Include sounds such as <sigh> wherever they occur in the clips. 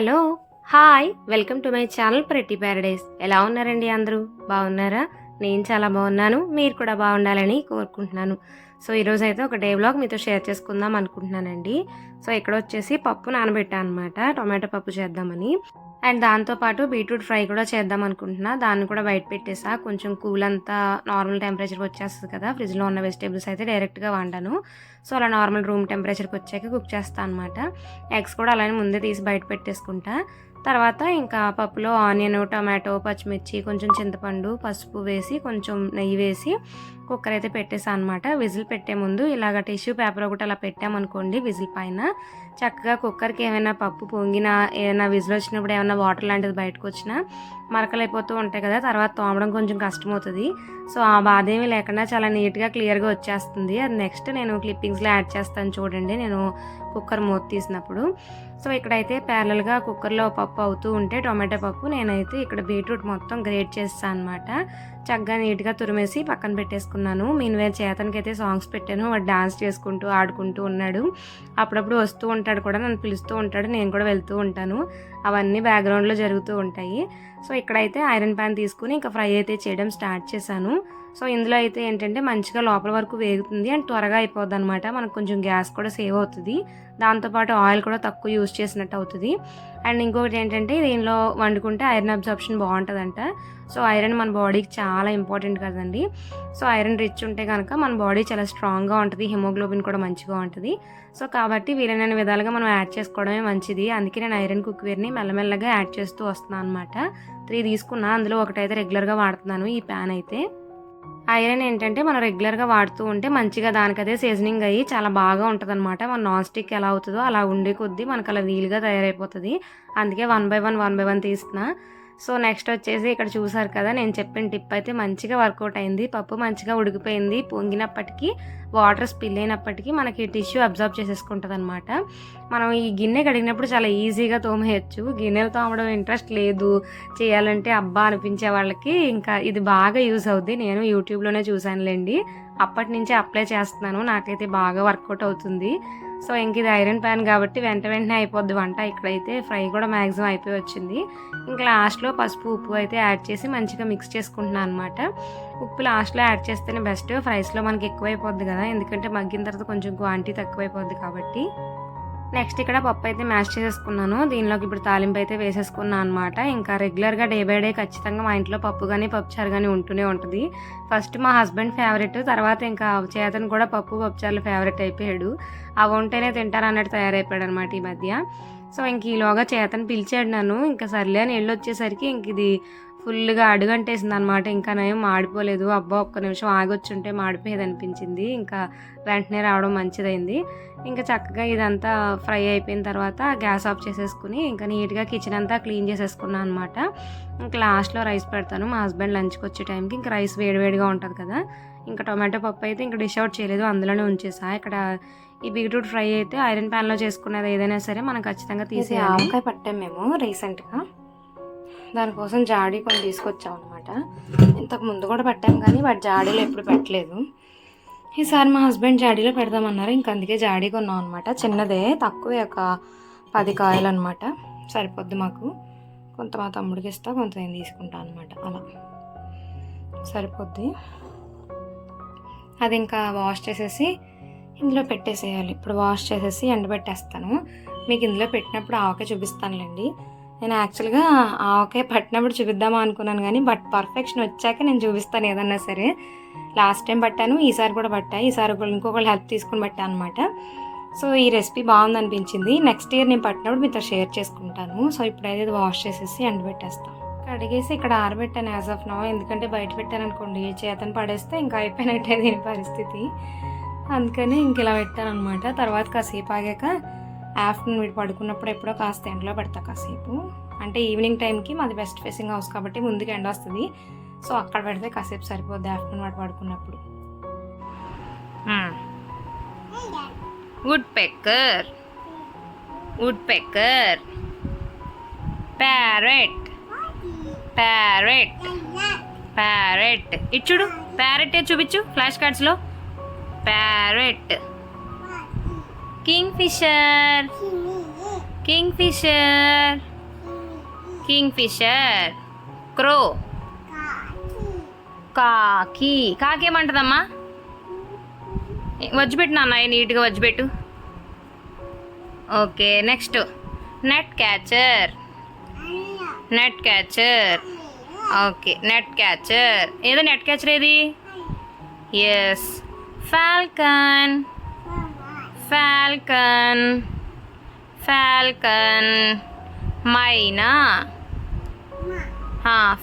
Hello hi welcome to my channel Prathi paradise. ఎలా ఉన్నారండి అందరూ? బాగున్నారా? నేను చాలా బాగున్నాను. మీరు కూడా బాగుండాలని కోరుకుంటున్నాను. సో ఈరోజు అయితే ఒక డే బ్లాగ్ మీతో షేర్ చేసుకుందాం అనుకుంటున్నానండి. సో ఇక్కడ వచ్చేసి పప్పు నానబెట్టాను అనమాట టొమాటో పప్పు చేద్దామని. అండ్ దాంతోపాటు బీట్రూట్ ఫ్రై కూడా చేద్దాం అనుకుంటున్నా. దాన్ని కూడా బయట పెట్టేసా. కొంచెం కూల్ అంతా నార్మల్ టెంపరేచర్కి వచ్చేస్తుంది కదా. ఫ్రిడ్జ్లో ఉన్న వెజిటేబుల్స్ అయితే డైరెక్ట్గా వండాను. సో అలా నార్మల్ రూమ్ టెంపరేచర్కి వచ్చాక కుక్ చేస్తాను అనమాట ఎగ్స్ కూడా అలానే ముందే తీసి బయట పెట్టేసుకుంటా. తర్వాత ఇంకా పప్పులో ఆనియన్ టమాటో పచ్చిమిర్చి కొంచెం చింతపండు పసుపు వేసి కొంచెం నెయ్యి వేసి కుక్కర్ అయితే పెట్టేసాను అనమాట విజిల్ పెట్టే ముందు ఇలాగ టిష్యూ పేపర్ ఒకటి అలా పెట్టామనుకోండి విజిల్ పైన. చక్కగా కుక్కర్కి ఏమైనా పప్పు పొంగినా ఏమైనా విజిల్ వచ్చినప్పుడు ఏమైనా వాటర్ లాంటిది బయటకు వచ్చినా మరకలు అయిపోతూ ఉంటాయి కదా తర్వాత తోమడం కొంచెం కష్టమవుతుంది. సో ఆ బాధ ఏమీ లేకుండా చాలా నీట్గా క్లియర్గా వచ్చేస్తుంది. అది నెక్స్ట్ నేను క్లిప్పింగ్స్లో యాడ్ చేస్తాను చూడండి నేను కుక్కర్ మూత తీసినప్పుడు. సో ఇక్కడైతే ప్యారల్గా కుక్కర్లో పప్పు అవుతూ ఉంటే టొమాటో పప్పు నేనైతే ఇక్కడ బీట్రూట్ మొత్తం గ్రేట్ చేస్తాను అనమాట చక్కగా నీట్గా తురిమేసి పక్కన పెట్టేసుకున్నాను. మీన్వేర్ చేతనికి అయితే సాంగ్స్ పెట్టాను. వాడు డాన్స్ చేసుకుంటూ ఆడుకుంటూ ఉన్నాడు. అప్పుడప్పుడు వస్తూ ఉంటాడు కూడా. నన్ను పిలుస్తూ ఉంటాడు. నేను కూడా వెళ్తూ ఉంటాను. అవన్నీ బ్యాక్గ్రౌండ్లో జరుగుతూ ఉంటాయి. సో ఇక్కడైతే ఐరన్ ప్యాన్ తీసుకుని ఇంకా ఫ్రై అయితే చేయడం స్టార్ట్ చేశాను. సో ఇందులో అయితే ఏంటంటే మంచిగా లోపల వరకు వేగుతుంది అండ్ త్వరగా అయిపోద్ది అనమాట మనకు కొంచెం గ్యాస్ కూడా సేవ్ అవుతుంది. దాంతోపాటు ఆయిల్ కూడా తక్కువ యూజ్ చేసినట్టు అవుతుంది. అండ్ ఇంకొకటి ఏంటంటే దీనిలో వండుకుంటే ఐరన్ అబ్జార్ప్షన్ బాగుంటుందంట. సో ఐరన్ మన బాడీకి చాలా ఇంపార్టెంట్ కదండి. సో ఐరన్ రిచ్ ఉంటే కనుక మన బాడీ చాలా స్ట్రాంగ్గా ఉంటుంది. హిమోగ్లోబిన్ కూడా మంచిగా ఉంటుంది. సో కాబట్టి వీలైన విధాలుగా మనం యాడ్ చేసుకోవడమే మంచిది. అందుకే నేను ఐరన్ కుక్వేర్ని మెల్లమెల్లగా యాడ్ చేస్తూ వస్తున్నాను అనమాట త్రీ తీసుకున్నా. అందులో ఒకటైతే రెగ్యులర్గా వాడుతున్నాను ఈ ప్యాన్ అయితే. ఐరన్ ఏంటంటే మనం రెగ్యులర్గా వాడుతూ ఉంటే మంచిగా దానికదే సీజనింగ్ అయ్యి చాలా బాగా ఉంటుంది అనమాట మన నాన్ స్టిక్ ఎలా అవుతుందో అలా ఉండే కొద్దీ మనకు అలా వీలుగా తయారైపోతుంది. అందుకే one by one one by one తీస్తున్నా. సో నెక్స్ట్ వచ్చేసి ఇక్కడ చూసారు కదా నేను చెప్పిన టిప్ అయితే మంచిగా వర్కౌట్ అయింది. పప్పు మంచిగా ఉడికిపోయింది. పొంగినప్పటికీ వాటర్ స్పిల్ అయినప్పటికీ మనకి టిష్యూ అబ్జర్వ్ చేసేసుకుంటుంది అనమాట మనం ఈ గిన్నె కడిగినప్పుడు చాలా ఈజీగా తోమేయచ్చు. గిన్నెలు తోమడం ఇంట్రెస్ట్ లేదు. చేయాలంటే అబ్బా అనిపించే వాళ్ళకి ఇంకా ఇది బాగా యూజ్ అవుద్ది. నేను యూట్యూబ్లోనే చూశానులేండి అప్పటి నుంచే అప్లై చేస్తున్నాను. నాకైతే బాగా వర్కౌట్ అవుతుంది. సో ఇంక ఇది ఐరన్ ప్యాన్ కాబట్టి వెంట వెంటనే అయిపోద్ది వంట. ఇక్కడైతే ఫ్రై కూడా మ్యాక్సిమం అయిపోయి వచ్చింది. ఇంకా లాస్ట్లో పసుపు ఉప్పు అయితే యాడ్ చేసి మంచిగా మిక్స్ చేసుకుంటున్నాను అనమాట ఉప్పు లాస్ట్లో యాడ్ చేస్తేనే బెస్ట్. ఫ్రైస్లో మనకి ఎక్కువైపోద్ది కదా ఎందుకంటే మగ్గిన తర్వాత కొంచెం క్వాంటిటీ తక్కువైపోద్ది కాబట్టి. నెక్స్ట్ ఇక్కడ పప్పు అయితే మ్యాష్ చేసేసుకున్నాను. దీనిలోకి ఇప్పుడు తాలింపు అయితే వేసేసుకున్నాను అనమాట ఇంకా రెగ్యులర్గా డే బై డే ఖచ్చితంగా మా ఇంట్లో పప్పు కానీ పప్పుచారు కానీ ఉంటూనే ఉంటుంది. ఫస్ట్ మా హస్బెండ్ ఫేవరెట్ తర్వాత ఇంకా చేతను కూడా పప్పు పప్పుచారులు ఫేవరెట్ అయిపోయాడు. అవి ఉంటేనే తింటారు అన్నట్టు తయారైపోయాడు అనమాట ఈ మధ్య. సో ఇంక ఈలోగా చేతను పిలిచాడు నన్ను. ఇంకా సర్లే అని వెళ్ళి వచ్చేసరికి ఇంక ఇది ఫుల్గా అడుగంటేసింది అనమాట ఇంకా నేను మాడిపోలేదు అబ్బా ఒక్క నిమిషం ఆగొచ్చుంటే మాడిపోయేది అనిపించింది ఇంకా వెంటనే రావడం మంచిదైంది. ఇంకా చక్కగా ఇదంతా ఫ్రై అయిపోయిన తర్వాత గ్యాస్ ఆఫ్ చేసేసుకుని ఇంకా నీట్గా కిచెన్ అంతా క్లీన్ చేసేసుకున్నాను అనమాట. ఇంకా లాస్ట్లో రైస్ పెడతాను. మా హస్బెండ్ లంచ్కి వచ్చే టైంకి ఇంకా రైస్ వేడివేడిగా ఉంటుంది కదా. ఇంకా టొమాటో పప్పు అయితే ఇంకా డిష్ అవుట్ చేయలేదు. అందులోనే ఉంచేసా. ఇక్కడ ఈ బీట్రూట్ ఫ్రై అయితే ఐరన్ ప్యాన్లో చేసుకునేది ఏదైనా సరే మనం ఖచ్చితంగా తీసేయాలి. ఆవకాయ పట్టాం మేము రీసెంట్గా. దానికోసం జాడీ కొన్ని తీసుకొచ్చాం అనమాట ఇంతకు ముందు కూడా పెట్టాం కానీ వాటి జాడీలో ఎప్పుడు పెట్టలేదు. ఈసారి మా హస్బెండ్ జాడీలో పెడదామన్నారు. ఇంక అందుకే జాడీ కొన్నాం అనమాట చిన్నదే తక్కువే ఒక పది కాయలు అనమాట సరిపోద్ది మాకు. కొంత మా తమ్ముడికి ఇస్తా కొంత నేను తీసుకుంటా అనమాట అలా. సరిపోద్ది. అది ఇంకా వాష్ చేసేసి ఇందులో పెట్టేసేయాలి. ఇప్పుడు వాష్ చేసేసి ఎండబెట్టేస్తాను. మీకు ఇందులో పెట్టినప్పుడు ఆవకే చూపిస్తానులేండి. నేను యాక్చువల్గా ఆవకాయ పట్టినప్పుడు చూపిద్దామా అనుకున్నాను కానీ బట్ పర్ఫెక్షన్ వచ్చాక నేను చూపిస్తాను ఏదన్నా సరే. లాస్ట్ టైం పట్టాను ఈసారి కూడా పట్టా. ఈసారి ఒకళ్ళు ఇంకొకళ్ళు హెల్ప్ తీసుకుని పట్టాను అనమాట సో ఈ రెసిపీ బాగుంది అనిపించింది నెక్స్ట్ ఇయర్ నేను పట్టినప్పుడు మీతో షేర్ చేసుకుంటాను. సో ఇప్పుడైతే ఇది వాష్ చేసేసి ఎండబెట్టేస్తాను కడిగేసి ఇక్కడ ఆరబెట్టాను యాజ్ ఆఫ్ నవ్ ఎందుకంటే బయట పెట్టాను అనుకోండి చేతను పడేస్తే ఇంకా అయిపోయినట్టే దీని పరిస్థితి. అందుకని ఇంక ఇలా పెట్టాను అనమాట తర్వాత కాసేపు ఆగాక ఆఫ్టర్నూన్ వీడు పడుకున్నప్పుడు ఎప్పుడో కాస్త ఎండలో పెడతా కాసేపు. అంటే ఈవినింగ్ టైంకి మాది బెస్ట్ ఫేసింగ్ హౌస్ కాబట్టి ముందుకు ఎండ వస్తుంది. సో అక్కడ పెడితే కాసేపు సరిపోద్ది ఆఫ్టర్నూన్ వాడు పడుకున్నప్పుడు. Woodpecker woodpecker parrot. Parrot. Parrot. ఇచ్చుడు. ప్యారెట్ చూపించు flash కార్డ్స్లో. Parrot. Kingfisher kingfisher kingfisher crow కాకి కాకి ఏమంటదమ్మా? వజ్జిపెట్టు నాన్న నీట్గా వజ్జిపెట్టు. Okay next. Net catcher net catcher okay net catcher ఏదో నెట్ క్యాచర్ ఏది? Yes falcon falcon falcon myna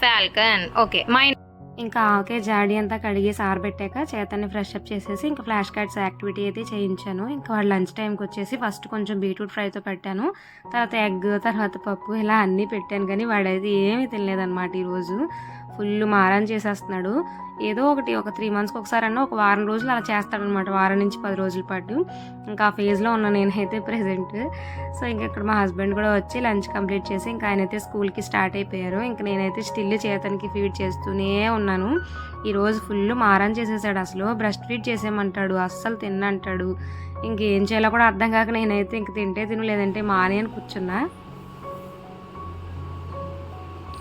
falcon okay myna ఇంకా ఆకే జాడీ అంతా కడిగి సార్ పెట్టాక చేతన్ని ఫ్రెష్ అప్ చేసేసి ఇంకా ఫ్లాష్ కార్డ్స్ యాక్టివిటీ అయితే చేయించాను. ఇంకా వాడు లంచ్ టైంకి వచ్చేసి ఫస్ట్ కొంచెం బీట్రూట్ ఫ్రైతో పెట్టాను. తర్వాత ఎగ్ తర్వాత పప్పు ఇలా అన్నీ పెట్టాను. కానీ వాడైతే ఏమీ తినలేదన్నమాట ఈరోజు. ఫుల్ మారం చేసేస్తున్నాడు. ఏదో ఒకటి ఒక త్రీ మంత్స్కి ఒకసారి అన్న ఒక వారం రోజులు అలా చేస్తాడనమాట వారం నుంచి పది రోజుల పాటు. ఇంకా ఆ ఫేజ్లో ఉన్నా నేనైతే ప్రెసెంట్ సో ఇంక ఇక్కడ మా హస్బెండ్ కూడా వచ్చి లంచ్ కంప్లీట్ చేసి ఇంకా ఆయన అయితే స్కూల్కి స్టార్ట్ అయిపోయారు. ఇంకా నేనైతే స్టిల్ చేతనికి ఫీడ్ చేస్తూనే ఉన్నాను. ఈరోజు ఫుల్ మారం చేసేసాడు అసలు. బ్రెస్ట్ ఫీడ్ చేసేయమంటాడు. అస్సలు తిన్నంటాడు. ఇంకేం చేయాలో కూడా అర్థం కాక నేనైతే ఇంక తింటే తిను లేదంటే మానే అని కూర్చున్నా.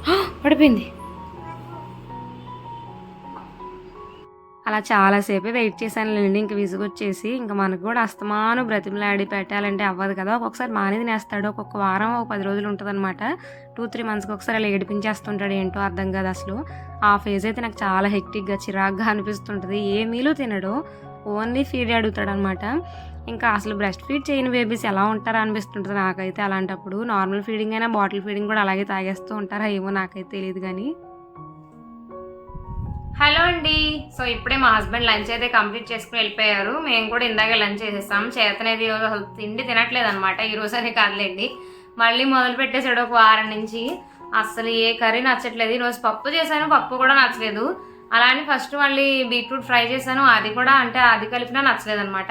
<gasps> పడిపోయింది. అలా చాలాసేపే వెయిట్ చేశానులేండి ఇంక విసుగొచ్చేసి ఇంకా మనకు కూడా అస్తమాను బ్రతిమలాడి పెట్టాలంటే అవ్వదు కదా. ఒక్కొక్కసారి మానేది నేస్తాడు. ఒక్కొక్క వారం ఒక పది రోజులు ఉంటుందన్నమాట. టూ త్రీ మంత్స్కి ఒకసారి అలా ఏడిపించేస్తుంటాడు ఏంటో అర్థం కాదు అసలు. ఆ ఫేజ్ అయితే నాకు చాలా హెక్టిక్గా చిరాగ్గా అనిపిస్తుంటుంది. ఏ మీలు తినడు. ఓన్లీ ఫీడ్ అడుగుతాడు అనమాట ఇంకా అసలు బ్రెస్ట్ ఫీడ్ చేయని బేబీస్ ఎలా ఉంటారో అనిపిస్తుంటుంది నాకైతే అలాంటప్పుడు. నార్మల్ ఫీడింగ్ అయినా బాటిల్ ఫీడింగ్ కూడా అలాగే తాగేస్తూ ఉంటారా ఏమో నాకైతే తెలియదు కానీ. హలో అండి. సో ఇప్పుడే మా హస్బెండ్ లంచ్ అయితే కంప్లీట్ చేసుకుని వెళ్ళిపోయారు. మేము కూడా ఇందాక లంచ్ చేసేస్తాం చేతనేది ఈరోజు అసలు తిండి తినట్లేదు అనమాట ఈరోజు అని కాదులేండి. మళ్ళీ మొదలు పెట్టేసాడు ఒక వారం నుంచి. అసలు ఏ కర్రీ నచ్చట్లేదు. ఈరోజు పప్పు చేశాను పప్పు కూడా నచ్చలేదు. అలా అని ఫస్ట్ మళ్ళీ బీట్రూట్ ఫ్రై చేశాను. అది కూడా అంటే అది కలిపినా నచ్చలేదు అనమాట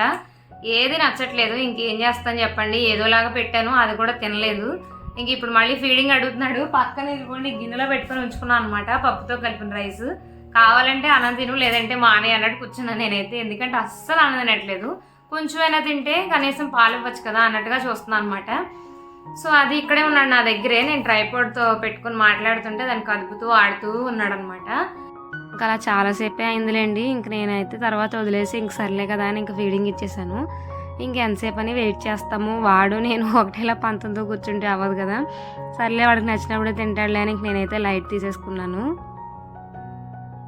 ఏది నచ్చట్లేదు. ఇంకేం చేస్తాను చెప్పండి. ఏదోలాగా పెట్టాను. అది కూడా తినలేదు. ఇంక ఇప్పుడు మళ్ళీ ఫీడింగ్ అడుగుతున్నాడు. పక్కన ఇదిగోండి గిన్నెలో పెట్టుకొని ఉంచుకున్నాను అనమాట పప్పుతో కలిపిన రైస్. కావాలంటే అన్నం తిను లేదంటే మానే అన్నట్టు కూర్చున్నాను నేనైతే. ఎందుకంటే అస్సలు అన్నం తినట్లేదు. కొంచెమైనా తింటే కనీసం పాలు ఇవ్వచ్చు కదా అన్నట్టుగా చూస్తున్నాను అనమాట సో అది ఇక్కడే ఉన్నాడు నా దగ్గరే. నేను ట్రైపోర్డ్తో పెట్టుకుని మాట్లాడుతుంటే దాన్ని కదుపుతూ ఆడుతూ ఉన్నాడు అనమాట ఇంకా అలా చాలాసేపే అయిందిలేండి. ఇంక నేనైతే తర్వాత వదిలేసి ఇంక సర్లే కదా అని ఇంక ఫీడింగ్ ఇచ్చేసాను. ఇంకెంతసేపు అని వెయిట్ చేస్తాము. వాడు నేను ఒకటేలా పంతంతో కూర్చుంటే అవ్వదు కదా. సర్లే వాడికి నచ్చినప్పుడే తింటాడులే అని ఇంక నేనైతే లైట్ తీసేసుకున్నాను.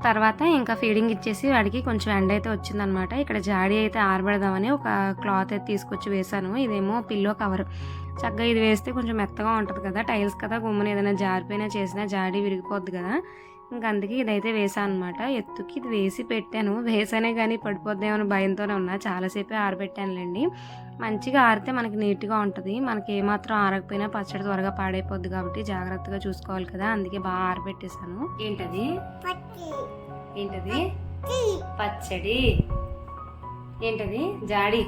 తర్వాత ఇంకా ఫీడింగ్ ఇచ్చేసి వాడికి కొంచెం ఎండ అయితే వచ్చిందనమాట. ఇక్కడ జాడీ అయితే ఆరబెడదామని ఒక క్లాత్ అయితే తీసుకొచ్చి వేశాను. ఇదేమో పిల్లో కవర్. చక్కగా ఇది వేస్తే కొంచెం మెత్తగా ఉంటుంది కదా టైల్స్ కదా గుమ్మని ఏదైనా జారిపోయినా చేసినా జాడీ విరిగిపోద్ది కదా. ఇంకా అందుకే ఇదైతే వేసాను అనమాట ఎత్తుకి ఇది వేసి పెట్టాను. వేసానే కానీ పడిపోద్దేమో భయంతోనే ఉన్నా. చాలాసేపే ఆరబెట్టానులేండి. మంచిగా ఆరితే మనకి నీట్గా ఉంటుంది. మనకి ఏమాత్రం ఆరకపోయినా పచ్చడి త్వరగా పాడైపోద్ది కాబట్టి జాగ్రత్తగా చూసుకోవాలి కదా. అందుకే బాగా ఆరబెట్టేశాను. ఏంటది? ఏంటది? పచ్చడి. ఏంటది? జాడి.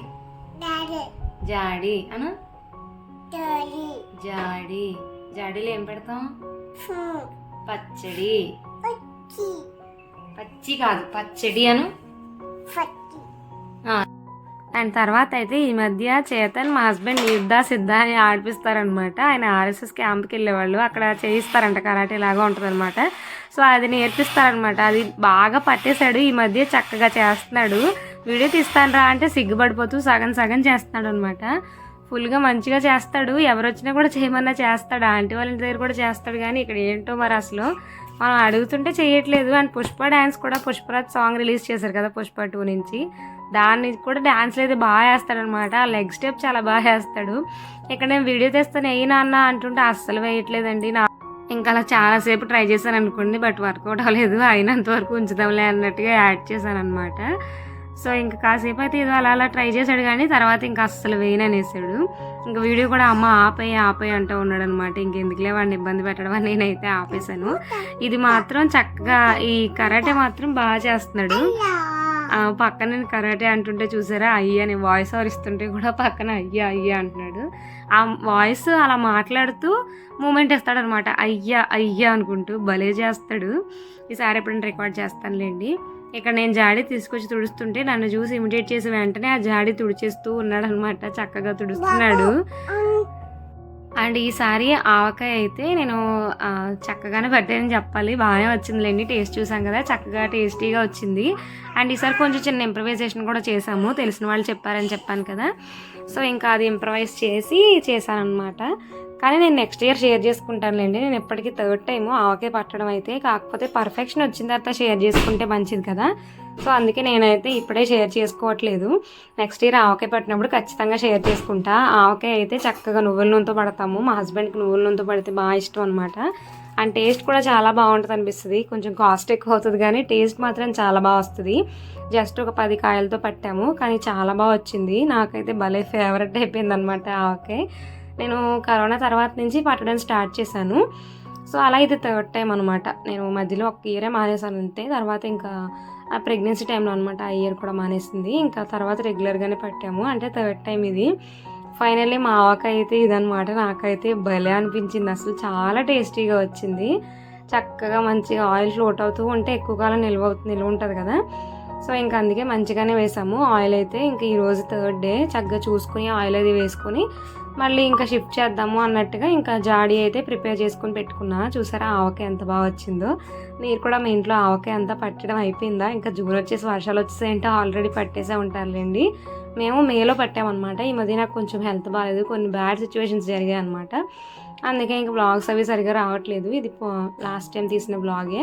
జాడి. అను? జాడి. జాడీలో ఏం పెడతాం? పచ్చడి. పచ్చి. కాదు పచ్చడి అను. అండ్ తర్వాత అయితే ఈ మధ్య చేతన్ మా హస్బెండ్ యుద్ధ సిద్ధ అని ఆడిపిస్తారనమాట. ఆయన ఆర్ఎస్ఎస్ క్యాంప్కి వెళ్ళేవాళ్ళు. అక్కడ చేయిస్తారంట కరాటే లాగా ఉంటుందన్నమాట సో అది నేర్పిస్తారనమాట. అది బాగా పట్టేశాడు. ఈ మధ్య చక్కగా చేస్తున్నాడు. వీడియో తీస్తాను రా అంటే సిగ్గుపడిపోతూ సగం సగం చేస్తున్నాడు అనమాట ఫుల్గా మంచిగా చేస్తాడు. ఎవరు వచ్చినా కూడా చేయమన్నా చేస్తాడు. ఆంటీ వాళ్ళ ఇంటి దగ్గర కూడా చేస్తాడు. కానీ ఇక్కడ ఏంటో మరి అసలు మనం అడుగుతుంటే చేయట్లేదు. అండ్ పుష్ప డ్యాన్స్ కూడా పుష్పరాజ్ సాంగ్ రిలీజ్ చేశారు కదా పుష్ప టూ నుంచి. దాన్ని కూడా డ్యాన్స్లు అయితే బాగా వేస్తాడనమాట ఆ లెగ్ స్టెప్ చాలా బాగా వేస్తాడు. ఇక్కడ నేను వీడియో తెస్తాను. ఏ నాన్న అంటుంటే అస్సలు వేయట్లేదండి. నా ఇంకా అలా చాలాసేపు ట్రై చేశాను అనుకోండి బట్ వర్కౌట్ అవ్వలేదు. అయినంత వరకు ఉంచుదాంలే అన్నట్టుగా యాడ్ చేశాను అనమాట సో ఇంకా కాసేపు అయితే ఏదో అలా అలా ట్రై చేశాడు కానీ తర్వాత ఇంకా అస్సలు వేయననేసాడు. ఇంకా వీడియో కూడా అమ్మ ఆపే ఆపే అంటూ ఉన్నాడు అనమాట ఇంకెందుకులే వాడిని ఇబ్బంది పెట్టడం అని నేనైతే ఆపేశాను. ఇది మాత్రం చక్కగా ఈ కరాటే మాత్రం బాగా చేస్తున్నాడు. పక్కన నేను కరాటే అంటుంటే చూసారా? అయ్యా అని వాయిస్ ఓవర్ ఇస్తుంటే కూడా పక్కన అయ్యా అయ్యా అంటున్నాడు. ఆ వాయిస్ అలా మాట్లాడుతూ మూమెంట్ ఇస్తాడనమాట. అయ్యా అయ్యా అనుకుంటూ భలే చేస్తాడు. ఈసారి ఎప్పుడైనా రికార్డ్ చేస్తానులేండి. ఇక్కడ నేను జాడీ తీసుకొచ్చి తుడుస్తుంటే నన్ను చూసి ఇమిటేట్ చేసి వెంటనే ఆ జాడీ తుడిచేస్తూ ఉన్నాడు అనమాట చక్కగా తుడుస్తున్నాడు. అండ్ ఈసారి ఆవకాయ అయితే నేను చక్కగానే పట్టానని చెప్పాలి. బాగానే వచ్చిందిలేండి టేస్ట్ చూసాం కదా చక్కగా టేస్టీగా వచ్చింది. అండ్ ఈసారి కొంచెం చిన్న ఇంప్రవైజేషన్ కూడా చేసాము తెలిసిన వాళ్ళు చెప్పారని చెప్పాను కదా. సో ఇంకా అది ఇంప్రవైజ్ చేసి చేశాను అనమాట కానీ నేను నెక్స్ట్ ఇయర్ షేర్ చేసుకుంటానులేండి. నేను ఎప్పటికీ థర్డ్ టైము ఆవకాయ పట్టడం అయితే కాకపోతే పర్ఫెక్షన్ వచ్చిన తర్వాత షేర్ చేసుకుంటే మంచిది కదా. సో అందుకే నేనైతే ఇప్పుడే షేర్ చేసుకోవట్లేదు. నెక్స్ట్ ఇయర్ ఆవకాయ పట్టినప్పుడు ఖచ్చితంగా షేర్ చేసుకుంటా. ఆవకాయ అయితే చక్కగా నువ్వుల నూనెతో పడతాము. మా హస్బెండ్కి నువ్వుల నూనెతో పడితే బాగా ఇష్టం అనమాట అండ్ టేస్ట్ కూడా చాలా బాగుంటుంది అనిపిస్తుంది. కొంచెం కాస్ట్ ఎక్కువ అవుతుంది కానీ టేస్ట్ మాత్రం చాలా బాగా వస్తుంది. జస్ట్ ఒక పది కాయలతో పట్టాము. కానీ చాలా బాగా వచ్చింది. నాకైతే భలే ఫేవరెట్ అయిపోయింది అనమాట ఆవకాయ. నేను కరోనా తర్వాత నుంచి పట్టడం స్టార్ట్ చేశాను. సో అలా ఇది థర్డ్ టైం అనమాట నేను మధ్యలో ఒక ఇయరే మానేసాను అంతే. తర్వాత ఇంకా ఆ ప్రెగ్నెన్సీ టైంలో అనమాట ఆ ఇయర్ కూడా మానేసింది. ఇంకా తర్వాత రెగ్యులర్గానే పట్టాము. అంటే థర్డ్ టైం ఇది. ఫైనల్లీ మా ఆవకాయ ఇదనమాట నాకైతే భలే అనిపించింది. అసలు చాలా టేస్టీగా వచ్చింది. చక్కగా మంచిగా ఆయిల్ ఫ్లోట్ అవుతూ ఉంటే ఎక్కువ కాలం నిల్వ అవుతుంది నిల్వ ఉంటుంది కదా. సో ఇంకా అందుకే మంచిగానే వేసాము. ఆయిల్ అయితే ఇంకా ఈరోజు థర్డ్ డే చక్కగా చూసుకుని ఆయిల్ అది వేసుకొని మళ్ళీ ఇంకా షిఫ్ట్ చేద్దాము అన్నట్టుగా ఇంకా జాడీ అయితే ప్రిపేర్ చేసుకుని పెట్టుకున్నా. చూసారా ఆవకాయ ఎంత బాగా వచ్చిందో. మీరు కూడా మీ ఇంట్లో ఆవకాయ అంతా పట్టడం అయిపోయిందా? ఇంకా జూన్ వచ్చేసి వర్షాలు వచ్చేసాయంటే ఆల్రెడీ పట్టేసే ఉంటారులేండి. మేము మేలో పట్టామన్నమాట. ఈ మధ్య నాకు కొంచెం హెల్త్ బాగాలేదు కొన్ని బ్యాడ్ సిచ్యువేషన్స్ జరిగాయి అనమాట అందుకే ఇంకా బ్లాగ్స్ అవి సరిగా రావట్లేదు. ఇది లాస్ట్ టైం తీసిన బ్లాగే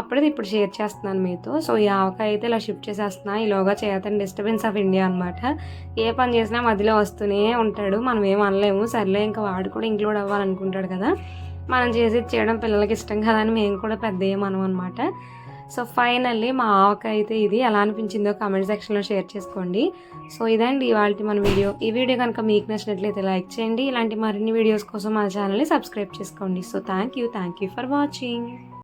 అప్పుడే ఇప్పుడు షేర్ చేస్తున్నాను మీతో. సో ఈ ఆవకాయ అయితే ఇలా షిఫ్ట్ చేసేస్తున్నా. ఈలోగా చేయతని డిస్టర్బెన్స్ ఆఫ్ ఇండియా అనమాట ఏ పని చేసినా మధ్యలో వస్తూనే ఉంటాడు. మనం ఏం అనలేము. సర్లే ఇంకా వాడు కూడా ఇంక్లూడ్ అవ్వాలనుకుంటాడు కదా. మనం చేసి చేయడం పిల్లలకి ఇష్టం కదా అని మేము కూడా పెద్ద ఏమనం అనమాట సో ఫైనల్లీ మా ఆవకాయ అయితే ఇది. ఎలా అనిపించిందో కామెంట్ సెక్షన్లో షేర్ చేసుకోండి. సో ఇదండి ఇవాళ మన వీడియో. ఈ వీడియో కనుక మీకు నచ్చినట్లయితే లైక్ చేయండి. ఇలాంటి మరిన్ని వీడియోస్ కోసం మా ఛానల్ని సబ్స్క్రైబ్ చేసుకోండి. So thank you. Thank you for watching.